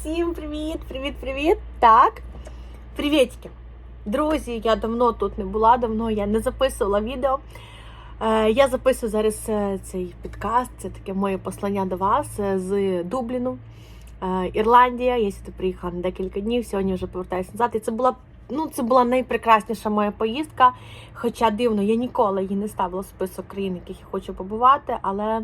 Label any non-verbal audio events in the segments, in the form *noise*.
Всім привіт, привіт, привіт. Так, привітки. Друзі, я давно тут не була, давно я не записувала відео. Е, я записую зараз е, цей підкаст, це таке моє послання до вас е, з Дубліну, Ірландія. Я сюди приїхала на декілька днів, сьогодні вже повертаюся назад. І це була, ну, це була найпрекрасніша моя поїздка. Хоча дивно, я ніколи її не ставила в список країн, яких я хочу побувати, але.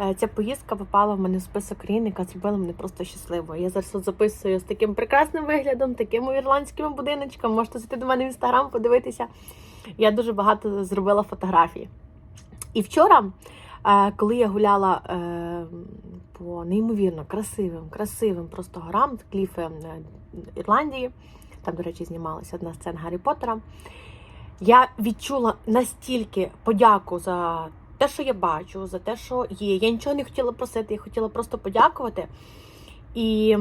Е, Ця поїздка попала в мене в список країн, яка зробила мене просто щасливою. Я зараз записую з таким прекрасним виглядом, такими ірландськими будиночками. Можете зайти до мене в інстаграм, подивитися. Я дуже багато зробила фотографій. І вчора, е, коли я гуляла е, по неймовірно красивим, красивим просто горам, кліфи Ірландії, там, до речі, знімалася одна сцена Гаррі Поттера, я відчула настільки подяку за те, що я бачу, за те, що є. Я нічого не хотіла просити, я хотіла просто подякувати. І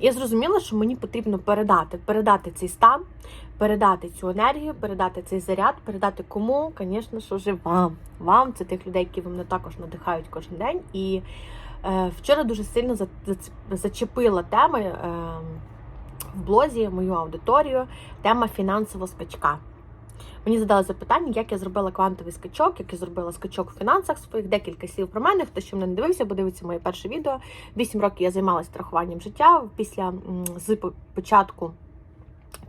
я зрозуміла, що мені потрібно передати, передати цей стан, передати цю енергію, передати цей заряд, передати кому, звісно, що вже вам. Вам це тих людей, які ви мене також надихають кожен день. І е, вчора дуже сильно за- зачепила тема е, в блозі мою аудиторію, тема фінансового скачка. Мені задали запитання, як я зробила квантовий скачок, як я зробила скачок в фінансах своїх, декілька слів про мене. Хто ще мене не дивився, бо дивиться моє перше відео. Вісім років я займалася страхуванням життя. Після з початку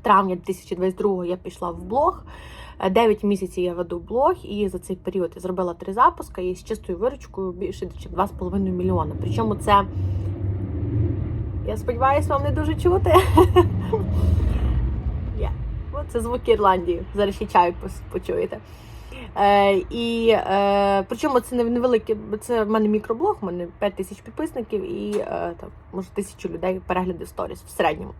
травня 2022 я пішла в блог. Е, Дев'ять місяців я веду блог, і за цей період я зробила три запуски і з чистою виручкою більше ніж 2,5 мільйона. Причому це, я сподіваюся, вам не дуже чути. Це звуки Ірландії. Зараз ще чаю почуєте. Е, і е, причому це не невелике, це в мене мікроблог, в мене 5 тисяч підписників і е, там, може тисячу людей перегляди сторіс в середньому.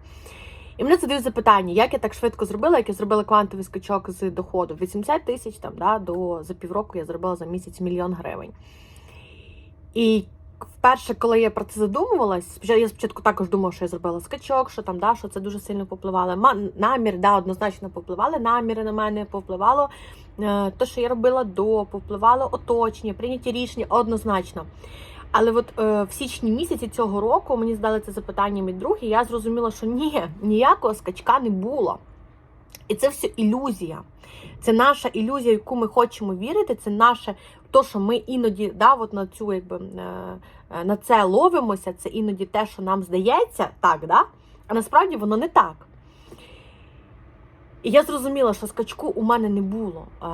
І мене задають запитання, як я так швидко зробила, як я зробила квантовий скачок з доходу 80 тисяч там, да, до за півроку я зробила за місяць мільйон гривень. І вперше, коли я про це задумувалась, я спочатку також думала, що я зробила скачок, що там, да, що це дуже сильно попливало. Намір, да, однозначно попливали наміри на мене, попливало е, те, що я робила до, попливало оточення, прийняті рішення однозначно. Але от е, в січні місяці цього року мені здали це запитання мій друг, і я зрозуміла, що ні, ніякого скачка не було. І це все ілюзія. Це наша ілюзія, в яку ми хочемо вірити. Це наше то, що ми іноді да, от на цю якби е, е, на це ловимося. Це іноді те, що нам здається, так, да? а насправді воно не так. І я зрозуміла, що скачку у мене не було. Е,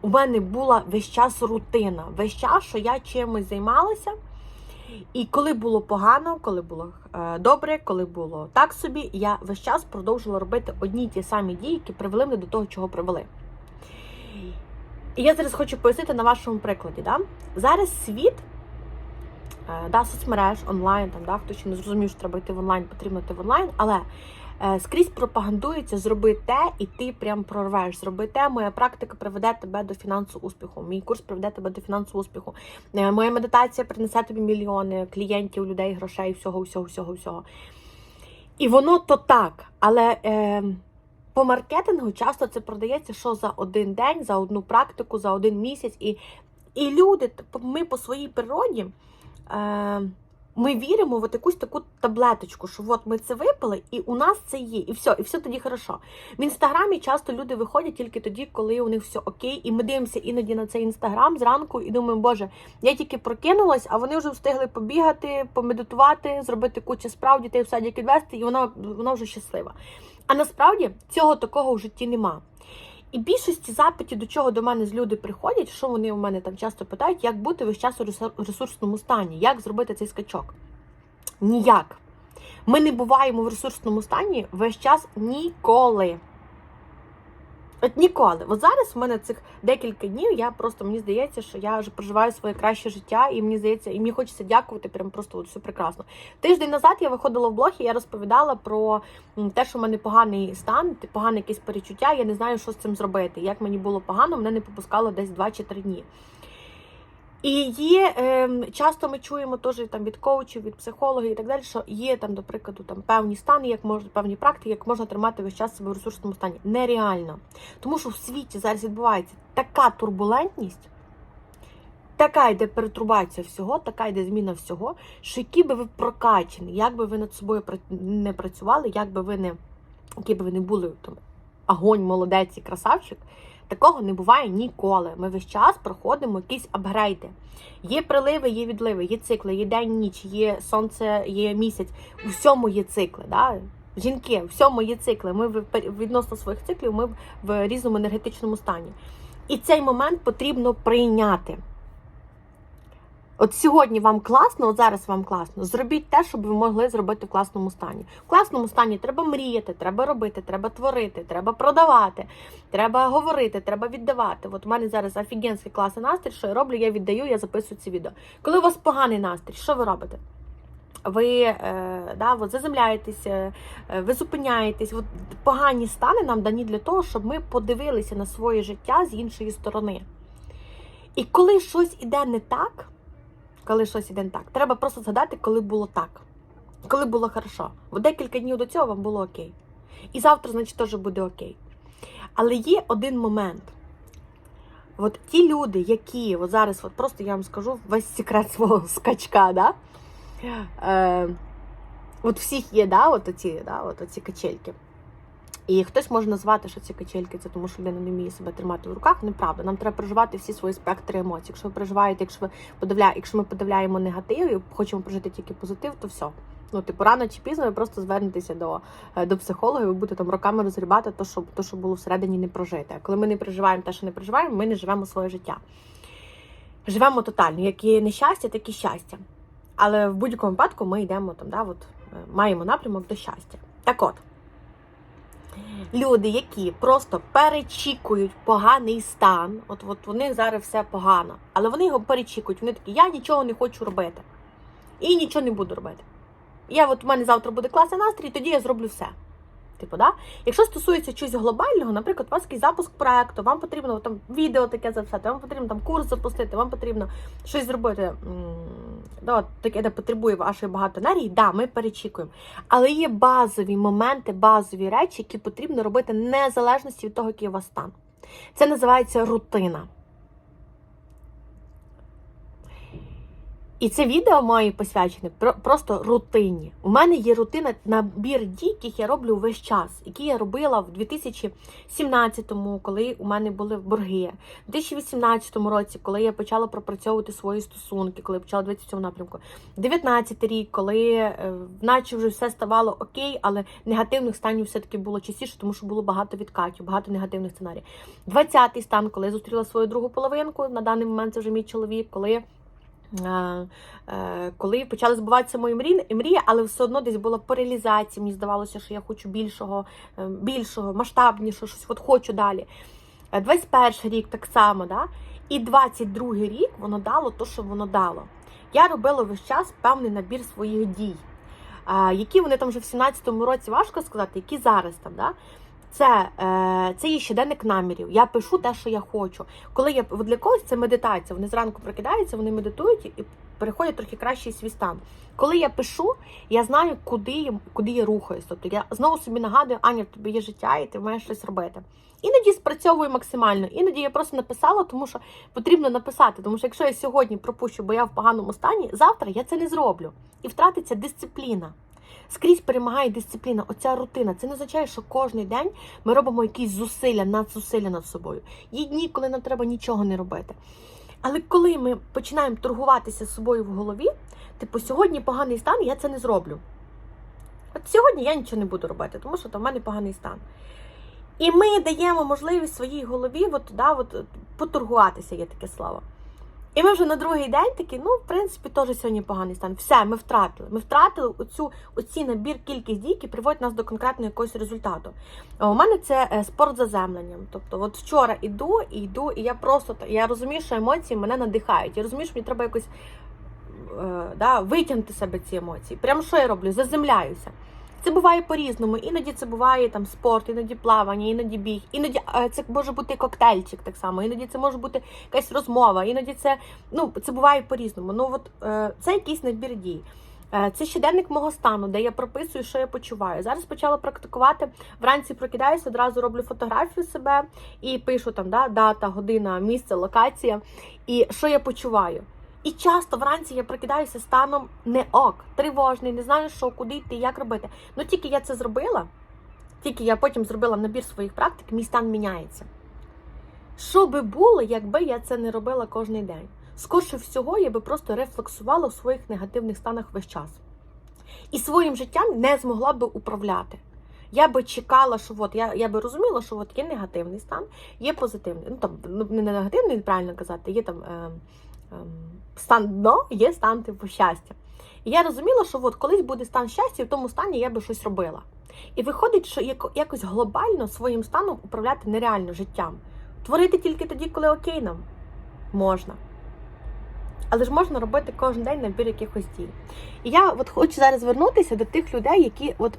у мене була весь час рутина, весь час, що я чимось займалася. І коли було погано, коли було е, добре, коли було так собі, я весь час продовжувала робити одні ті самі дії, які привели мене до того, чого привели. І я зараз хочу пояснити на вашому прикладі. Да? Зараз світ, е, да, соцмереж, онлайн, там, да, хто ще не зрозумів, що треба йти в онлайн, потрібно йти в онлайн, але е, скрізь пропагандується зроби те, і ти прям прорвеш. Зроби те, моя практика приведе тебе до фінансового успіху. Мій курс приведе тебе до фінансового успіху. Е, Моя медитація принесе тобі мільйони клієнтів, людей, грошей, всього, всього, всього, всього. І воно то так, але е, по маркетингу часто це продається, що за один день, за одну практику, за один місяць. І, і люди, ми по своїй природі. Е, ми віримо в якусь таку таблеточку, що от ми це випили, і у нас це є, і все, і все тоді хорошо. В інстаграмі часто люди виходять тільки тоді, коли у них все окей, і ми дивимося іноді на цей інстаграм зранку і думаємо, боже, я тільки прокинулась, а вони вже встигли побігати, помедитувати, зробити кучу справ, дітей в садик відвести, і вона, вона вже щаслива. А насправді цього такого в житті нема. І більшості запитів, до чого до мене з люди приходять, що вони у мене там часто питають, як бути весь час у ресур- ресурсному стані, як зробити цей скачок. Ніяк. Ми не буваємо в ресурсному стані весь час ніколи. От ніколи. От зараз в мене цих декілька днів, я просто мені здається, що я вже проживаю своє краще життя, і мені здається, і мені хочеться дякувати. Прям просто от все прекрасно. Тиждень назад я виходила в блог і я розповідала про те, що в мене поганий стан, погане якесь перечуття. Я не знаю, що з цим зробити. Як мені було погано, мене не попускало десь 2 чи 3 дні. І є ем, часто ми чуємо теж там від коучів, від психологів і так далі, що є там, до прикладу, там певні стани, як можна певні практики, як можна тримати весь час себе в ресурсному стані. Нереально. Тому що в світі зараз відбувається така турбулентність, така йде перетрубація всього, така йде зміна всього, що які би ви прокачені, як би ви над собою не працювали, як би ви не, які би ви не були там, агонь, молодець і красавчик, такого не буває ніколи. Ми весь час проходимо якісь апгрейди. Є приливи, є відливи, є цикли, є день, ніч, є сонце, є місяць. У всьому є цикли. Да? Жінки, у всьому є цикли. Ми відносно своїх циклів, ми в різному енергетичному стані. І цей момент потрібно прийняти. От сьогодні вам класно, от зараз вам класно. Зробіть те, щоб ви могли зробити в класному стані. В класному стані треба мріяти, треба робити, треба творити, треба продавати, треба говорити, треба віддавати. От у мене зараз офігенський класний настрій, що я роблю, я віддаю, я записую ці відео. Коли у вас поганий настрій, що ви робите? Ви е, да, от заземляєтесь, е, е, ви зупиняєтесь. От погані стани нам дані для того, щоб ми подивилися на своє життя з іншої сторони. І коли щось іде не так, коли щось іде не так, треба просто згадати, коли було так, коли було хорошо. Бо декілька днів до цього вам було окей. І завтра, значить, теж буде окей. Але є один момент. От ті люди, які от зараз, от просто я вам скажу весь секрет свого скачка, да? Е, от всіх є, да, от оці, да, от оці качельки. І хтось може назвати, що ці качельки це тому, що людина не вміє себе тримати в руках. Неправда. Нам треба проживати всі свої спектри емоцій. Якщо ви переживаєте, якщо ви подавля... якщо ми подавляємо негатив і хочемо прожити тільки позитив, то все. Ну, типу, рано чи пізно ви просто звернетеся до, е, до психолога, і ви будете там роками розгрібати то, що, то, що було всередині не прожите. А коли ми не переживаємо те, що не переживаємо, ми не живемо своє життя. Живемо тотально, як і нещастя, так і щастя. Але в будь-якому випадку ми йдемо там, да, от, е, маємо напрямок до щастя. Так от, люди, які просто перечікують поганий стан, от, от у них зараз все погано, але вони його перечікують. Вони такі, я нічого не хочу робити. І нічого не буду робити. Я от у мене завтра буде класний настрій, тоді я зроблю все. Типу, да? Якщо стосується чогось глобального, наприклад, у вас якийсь запуск проекту, вам потрібно там відео таке записати, вам потрібно там курс запустити, вам потрібно щось зробити, да, таке, де потребує вашої багато енергії, да, ми перечікуємо. Але є базові моменти, базові речі, які потрібно робити незалежності від того, який у вас стан. Це називається рутина. І це відео моє посвячене про- просто рутині. У мене є рутина набір дій, яких я роблю весь час, які я робила в 2017-му, коли у мене були борги, в 2018 році, коли я почала пропрацьовувати свої стосунки, коли я почала дивитися в цьому напрямку. 19 рік, коли е, наче вже все ставало окей, але негативних станів все-таки було частіше, тому що було багато відкатів, багато негативних сценаріїв. 20-й стан, коли я зустріла свою другу половинку, на даний момент це вже мій чоловік, коли. Е, е, Коли почали збуватися мої мрії, але все одно десь була по реалізації. Мені здавалося, що я хочу більшого, е, більшого, масштабнішого, щось от хочу далі. Е, 21 рік так само, да? і 22 рік воно дало те, що воно дало. Я робила весь час певний набір своїх дій. Які вони там вже в 17-му році важко сказати, які зараз там. Да? Це, е, це є щоденник намірів. Я пишу те, що я хочу. Коли я для когось це медитація. Вони зранку прокидаються, вони медитують і переходять трохи кращий свій стан. Коли я пишу, я знаю, куди, куди я рухаюсь. Тобто я знову собі нагадую, Аня, в тобі є життя, і ти маєш щось робити. Іноді спрацьовую максимально, іноді я просто написала, тому що потрібно написати. Тому що якщо я сьогодні пропущу, бо я в поганому стані, завтра я це не зроблю. І втратиться дисципліна. Скрізь перемагає дисципліна, оця рутина. Це не означає, що кожен день ми робимо якісь зусилля, надзусилля над собою. Є дні, коли нам треба нічого не робити. Але коли ми починаємо торгуватися з собою в голові, типу, сьогодні поганий стан, я це не зроблю. От сьогодні я нічого не буду робити, тому що там в мене поганий стан. І ми даємо можливість своїй голові от, да, от, поторгуватися, є таке слово. І ми вже на другий день такі, ну, в принципі, теж сьогодні поганий стан. Все, ми втратили. Ми втратили оцю, оці набір кількість дій, які приводять нас до конкретного якогось результату. А У мене це е, спорт заземленням. Тобто, от вчора іду і йду, і я просто я розумію, що емоції мене надихають. Я розумію, що мені треба якось е, да, витягнути себе ці емоції. Прямо що я роблю? Заземляюся. Це буває по-різному. Іноді це буває там спорт, іноді плавання, іноді біг, іноді е, це може бути коктейльчик так само, іноді це може бути якась розмова, іноді це ну це буває по-різному. Ну от е, це якийсь набір дій. Е, Це щоденник мого стану, де я прописую, що я почуваю. Зараз почала практикувати. Вранці прокидаюся, одразу роблю фотографію себе і пишу там да, дата, година, місце, локація і що я почуваю. І часто вранці я прокидаюся станом не ок, тривожний, не знаю, що, куди йти, як робити. Ну тільки я це зробила, тільки я потім зробила набір своїх практик, мій стан міняється. Що би було, якби я це не робила кожен день? Скорше всього, я би просто рефлексувала у своїх негативних станах весь час. І своїм життям не змогла би управляти. Я би чекала, що от я, я би розуміла, що от є негативний стан, є позитивний. Ну там ну, не негативний, правильно казати, є там е, стан дно, є стан типу щастя. І я розуміла, що от колись буде стан щастя, в тому стані я би щось робила. І виходить, що якось глобально своїм станом управляти нереально життям. Творити тільки тоді, коли окей нам можна. Але ж можна робити кожен день набір якихось дій. І я от хочу зараз звернутися до тих людей, які от.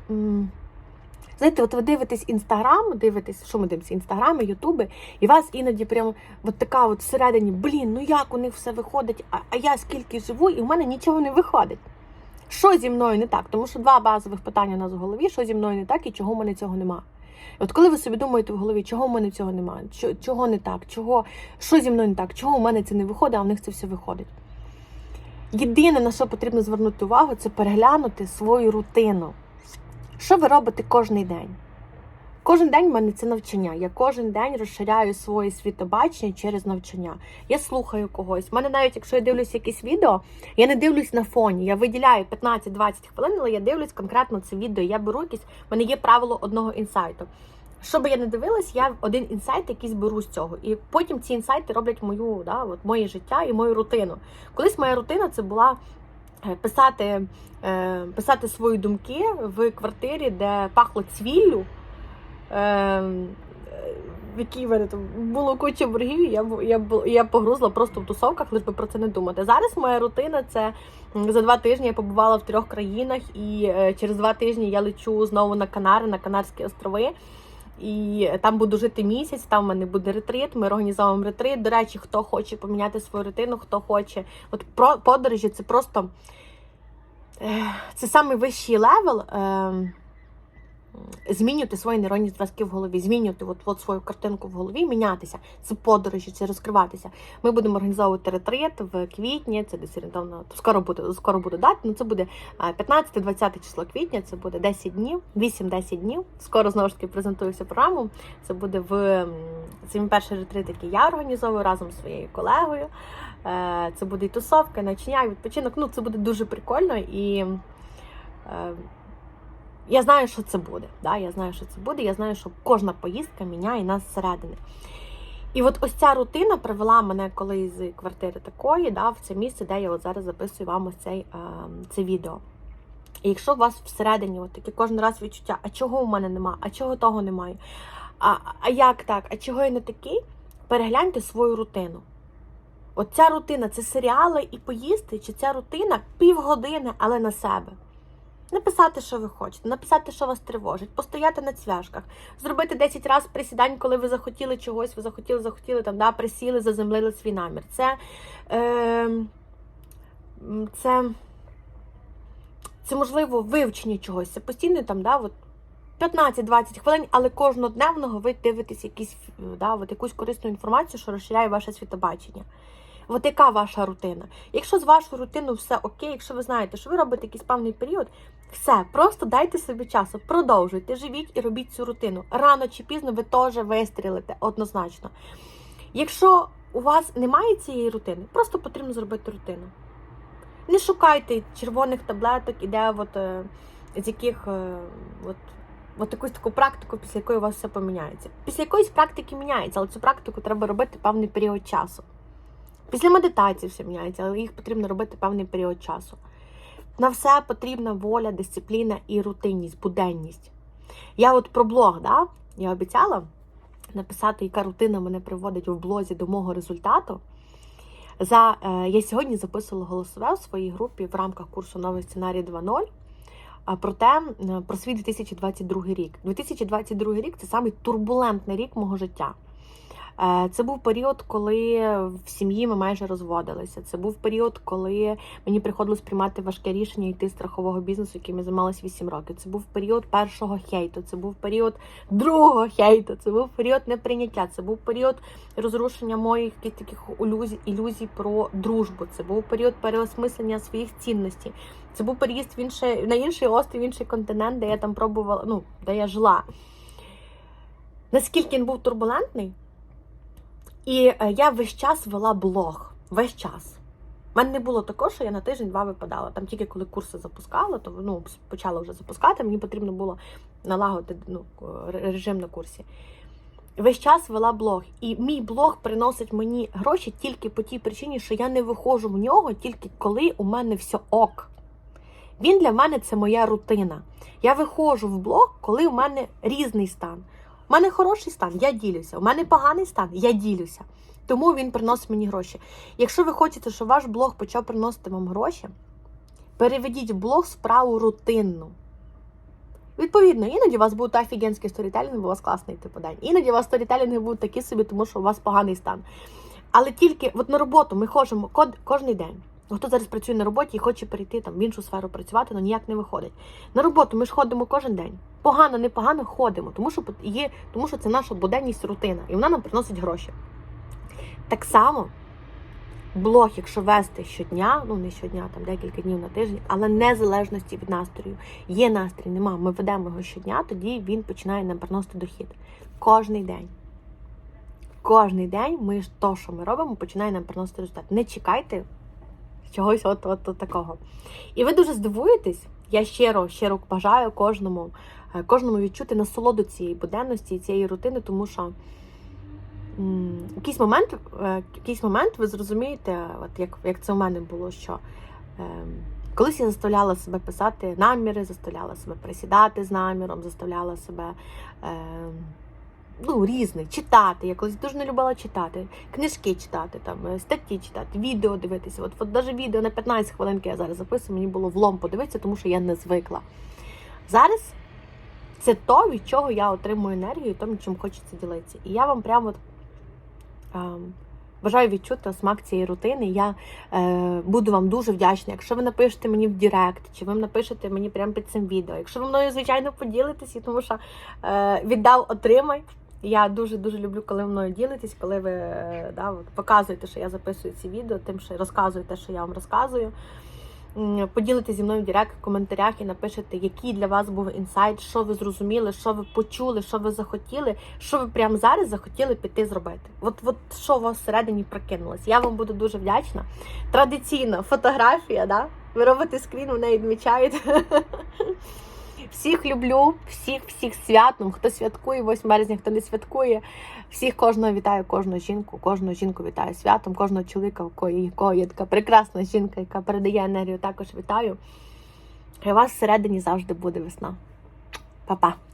Знаєте, от ви дивитесь інстаграм, дивитесь, що ми дивимося, інстаграми, ютуби, і вас іноді прямо от така от всередині, блін, ну як у них все виходить, а, а я скільки живу, і в мене нічого не виходить. Що зі мною не так? Тому що два базових питання у нас в голові, що зі мною не так і чого в мене цього нема. От коли ви собі думаєте в голові, чого в мене цього чого, чого не так, чого, що зі мною не так, чого в мене це не виходить, а в них це все виходить. Єдине, на що потрібно звернути увагу, це переглянути свою рутину. Що ви робите кожен день? Кожен день в мене це навчання. Я кожен день розширяю своє світобачення через навчання. Я слухаю когось. У мене навіть, якщо я дивлюся якесь відео, я не дивлюсь на фоні. Я виділяю 15-20 хвилин, але я дивлюсь конкретно це відео. Я беру якісь, в мене є правило одного інсайту. Що би я не дивилась, я один інсайт якийсь беру з цього. І потім ці інсайти роблять мою, да, от моє життя і мою рутину. Колись моя рутина це була писати, е, писати свої думки в квартирі, де пахло цвіллю. Е, в якій мене там було куча боргів, я, я, я погрузла просто в тусовках, лише би про це не думати. Зараз моя рутина це за два тижні я побувала в трьох країнах, і е, через два тижні я лечу знову на Канари, на Канарські острови. І там буду жити місяць, там в мене буде ретрит, ми організовуємо ретрит. До речі, хто хоче поміняти свою ретину, хто хоче. От про подорожі це просто це самий вищий левел. Е, змінювати свої нейронні зв'язки в голові, змінювати от, от свою картинку в голові, мінятися. Це подорожі, це розкриватися. Ми будемо організовувати ретрит в квітні. Це десь орієнтовно скоро буде скоро буде дати. Ну це буде 15-20 число квітня. Це буде 10 днів, 8-10 днів. Скоро знову ж таки презентую всю програму. Це буде в це мій перший ретрит, який я організовую разом з своєю колегою. Е, Це буде і тусовка, і навчання, і відпочинок. Ну це буде дуже прикольно і. Я знаю, що це буде. Да? Я знаю, що це буде. Я знаю, що кожна поїздка міняє нас зсередини. І от ось ця рутина привела мене колись з квартири такої, да, в це місце, де я от зараз записую вам ось цей, е, це відео. І якщо у вас всередині от таке кожен раз відчуття, а чого у мене нема, а чого того немає, а, а як так, а чого я не такий, перегляньте свою рутину. От ця рутина це серіали і поїсти, чи ця рутина півгодини, але на себе. Написати, що ви хочете, написати, що вас тривожить, постояти на цвяшках, зробити 10 разів присідань, коли ви захотіли чогось, ви захотіли, захотіли там, да, присіли, заземлили свій намір. Це, е, це, це можливо вивчення чогось. Це постійно там, да, от 15-20 хвилин, але кожнодневного ви дивитесь якісь, да, от якусь корисну інформацію, що розширяє ваше світобачення. От яка ваша рутина? Якщо з вашою рутиною все окей, якщо ви знаєте, що ви робите якийсь певний період, все, просто дайте собі часу, продовжуйте, живіть і робіть цю рутину. Рано чи пізно ви теж вистрілите однозначно. Якщо у вас немає цієї рутини, просто потрібно зробити рутину. Не шукайте червоних таблеток, іде от, е, з яких е, от, от якусь таку практику, після якої у вас все поміняється. Після якоїсь практики міняється, але цю практику треба робити певний період часу. Після медитації все міняється, але їх потрібно робити певний період часу. На все потрібна воля, дисципліна і рутинність, буденність. Я от про блог, да? я обіцяла написати, яка рутина мене приводить в блозі до мого результату. За, е, я сьогодні записувала голосове у своїй групі в рамках курсу Новий сценарій 2.0 а, про те, е, про свій 2022 рік. 2022 рік це самий турбулентний рік мого життя. Е, Це був період, коли в сім'ї ми майже розводилися. Це був період, коли мені приходилось приймати важке рішення йти з страхового бізнесу, яким я займалась 8 років. Це був період першого хейту, це був період другого хейту, це був період неприйняття, це був період розрушення моїх таких ілюзій, ілюзій про дружбу. Це був період переосмислення своїх цінностей. Це був переїзд в інший, на інший острів, в інший континент, де я там пробувала, ну, де я жила. Наскільки він був турбулентний, і е, я весь час вела блог. Весь час. У мене не було такого, що я на тиждень-два випадала. Там тільки коли курси запускала, то ну, почала вже запускати, мені потрібно було налагодити ну, режим на курсі. Весь час вела блог. І мій блог приносить мені гроші тільки по тій причині, що я не виходжу в нього тільки коли у мене все ок. Він для мене це моя рутина. Я виходжу в блог, коли у мене різний стан. У мене хороший стан, я ділюся. У мене поганий стан, я ділюся. Тому він приносить мені гроші. Якщо ви хочете, щоб ваш блог почав приносити вам гроші, переведіть блог справу рутинну. Відповідно, іноді у вас будуть офігенські сторітелінги, бо у вас класний типу день. Іноді у вас сторітелінги будуть такі собі, тому що у вас поганий стан. Але тільки от на роботу ми ходимо кожен день. Хто зараз працює на роботі і хоче перейти там в іншу сферу працювати, але ніяк не виходить. На роботу ми ж ходимо кожен день. Погано, непогано ходимо, тому що є, тому що це наша буденність рутина, і вона нам приносить гроші. Так само блог, якщо вести щодня, ну не щодня, там декілька днів на тиждень, але незалежності від настрою. Є настрій, нема. Ми ведемо його щодня, тоді він починає нам приносити дохід. Кожний день. Кожний день ми то, що ми робимо, починає нам приносити результат. Не чекайте чогось от, от, такого. І ви дуже здивуєтесь. Я щиро, щиро бажаю кожному, е, кожному відчути насолоду цієї буденності, цієї рутини, тому що м, якийсь момент, е, якийсь момент ви зрозумієте, от як, як це у мене було, що е, колись я заставляла себе писати наміри, заставляла себе присідати з наміром, заставляла себе. Е, ну, різне, читати. Я колись дуже не любила читати, книжки читати, там, е, статті читати, відео дивитися. От, от навіть відео на 15 хвилин, я зараз записую, мені було влом подивитися, тому що я не звикла. Зараз це то, від чого я отримую енергію, тому чим хочеться ділитися. І я вам прямо ем, бажаю відчути смак цієї рутини. Я е, буду вам дуже вдячна. Якщо ви напишете мені в Директ, чи ви напишете мені прямо під цим відео. Якщо ви мною, звичайно, поділитеся, тому що е, віддав, отримай. Я дуже-дуже люблю, коли мною ділитесь, коли ви е, да, показуєте, що я записую ці відео, тим, що розказуєте, що я вам розказую. Поділитесь зі мною в директ, в коментарях і напишете, який для вас був інсайт, що ви зрозуміли, що ви почули, що ви захотіли, що ви прямо зараз захотіли піти зробити. От, от що у вас всередині прокинулось. Я вам буду дуже вдячна. Традиційно фотографія, да? ви робите скрін, ви неї відмічаєте. *laughs* Всіх люблю, всіх, всіх святом. Хто святкує 8 березня, хто не святкує. Всіх кожного вітаю, кожну жінку, кожну жінку вітаю святом, кожного чоловіка, у кого є- така прекрасна жінка, яка передає енергію, також вітаю. У вас всередині завжди буде весна. Па-па!